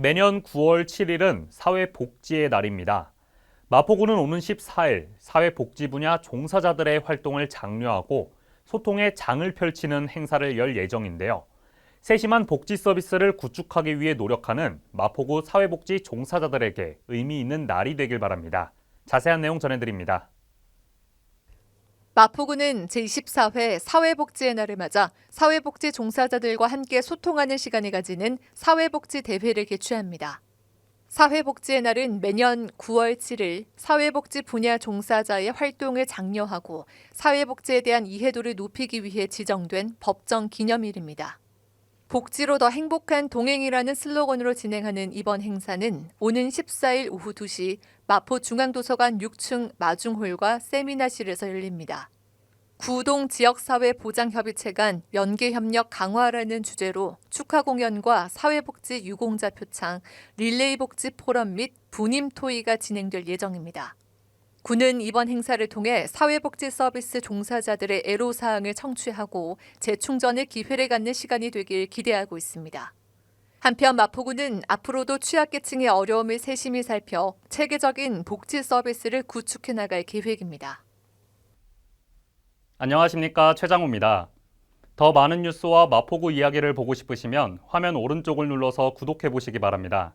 매년 9월 7일은 사회복지의 날입니다. 마포구는 오는 14일 사회복지 분야 종사자들의 활동을 장려하고 소통의 장을 펼치는 행사를 열 예정인데요. 세심한 복지 서비스를 구축하기 위해 노력하는 마포구 사회복지 종사자들에게 의미 있는 날이 되길 바랍니다. 자세한 내용 전해드립니다. 마포구는 제24회 사회복지의 날을 맞아 사회복지 종사자들과 함께 소통하는 시간을 가지는 사회복지 대회를 개최합니다. 사회복지의 날은 매년 9월 7일 사회복지 분야 종사자의 활동을 장려하고 사회복지에 대한 이해도를 높이기 위해 지정된 법정 기념일입니다. 복지로 더 행복한 동행이라는 슬로건으로 진행하는 이번 행사는 오는 14일 오후 2시 마포 중앙도서관 6층 마중홀과 세미나실에서 열립니다. 구동 지역사회 보장협의체 간 연계협력 강화라는 주제로 축하 공연과 사회복지 유공자 표창, 릴레이 복지 포럼 및 분임 토의가 진행될 예정입니다. 군은 이번 행사를 통해 사회복지 서비스 종사자들의 애로사항을 청취하고 재충전의 기회를 갖는 시간이 되길 기대하고 있습니다. 한편 마포구는 앞으로도 취약계층의 어려움을 세심히 살펴 체계적인 복지 서비스를 구축해 나갈 계획입니다. 안녕하십니까 최장우입니다. 더 많은 뉴스와 마포구 이야기를 보고 싶으시면 화면 오른쪽을 눌러서 구독해 보시기 바랍니다.